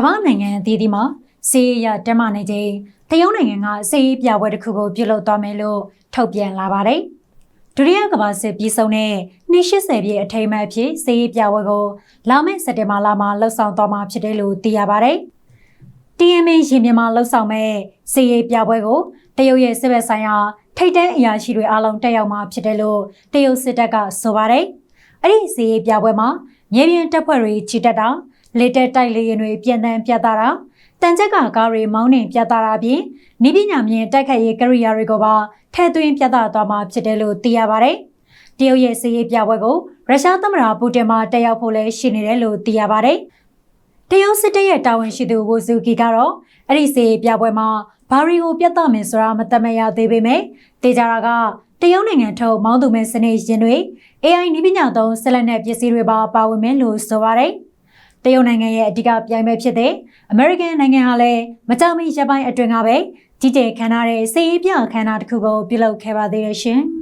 ကမ္ဘာနိုင်ငံအသီးသီးမှာစီးရတက်မနေခြင်းတရုတ်နိုင်ငံကစီးပြပွဲတစ်ခုကိုပြုလုပ်သွားမယ်လို့ထုတ်ပြန်လာပါတယ်။ဒုတိယကမ္ဘာစစ်ပြီးဆုံးတဲ့နှစ်80ပြည့်အထိမ်းအမှတ်အဖြစ်စီးပြပွဲကိုလာမယ့်စက်တင်ဘာလမှာလှုပ်ဆောင်သွားမှာဖြစ်တယ်လို့သိရပါတယ်။ TMA ရင်မြန်မာလှုပ်ဆောင်မဲ့စီးရပြပွဲကိုတရုတ်ရဲ့စစ်ဘက်ဆိုင်ရာထိတ်တန်းအရာရှိတွေအားလုံးတက်ရောက်မှာဖြစ်တယ်လို့တရုတ်စစ်တပ်ကဆိုပါတယ်။အဲ့ဒီစီးရပြပွဲမှာမြေပြင်တပ်ဖွဲ့တွေကြီးတက်တာ လေတက်တိုက်လေရင်တွေပြန်တန်းပြသတာတန်ချက်ကကားတွေမောင်းနှင်ပြသတာပြင်နိပညာမြင်တိုက်ခိုက်ရေးကရိယာတွေကိုပါထည့်သွင်းပြသသွားမှာဖြစ်တယ်လို့သိရပါတယ်။တရုတ်ရဲ့စီးရေးပြပွဲကိုရုရှားသမ္မတပူတင်မှတက်ရောက်ဖို့လည်းရှိနေတယ်လို့သိရပါတယ်။တရုတ်စစ်တပ်ရဲ့တာဝန်ရှိသူဝူဇူကီကတော့အဲ့ဒီစီးရေးပြပွဲမှာဘာရီကိုပြသမယ်ဆိုတာမသတ်မရသေးပေမဲ့တေချာတာကတရုတ်နိုင်ငံထုတ်မောင်းသူမဲ့စနေရင်တွေ AI နည်းပညာသုံးဆက်လက်တဲ့ပစ္စည်းတွေပါပါဝင်မယ်လို့ဆိုပါတယ်။ တရုတ်နိုင်ငံရဲ့အဓိကပြိုင်ပွဲဖြစ်တဲ့အမေရိကန်နိုင်ငံဟာလည်းမကြောင်မီရပိုင်းအတွင်းကပဲကြီးကျယ်ခမ်းနားတဲ့စီးရေးပြခမ်းနားတစ်ခုကိုပြုလုပ်ခဲ့ပါသေးတယ်ရှင်။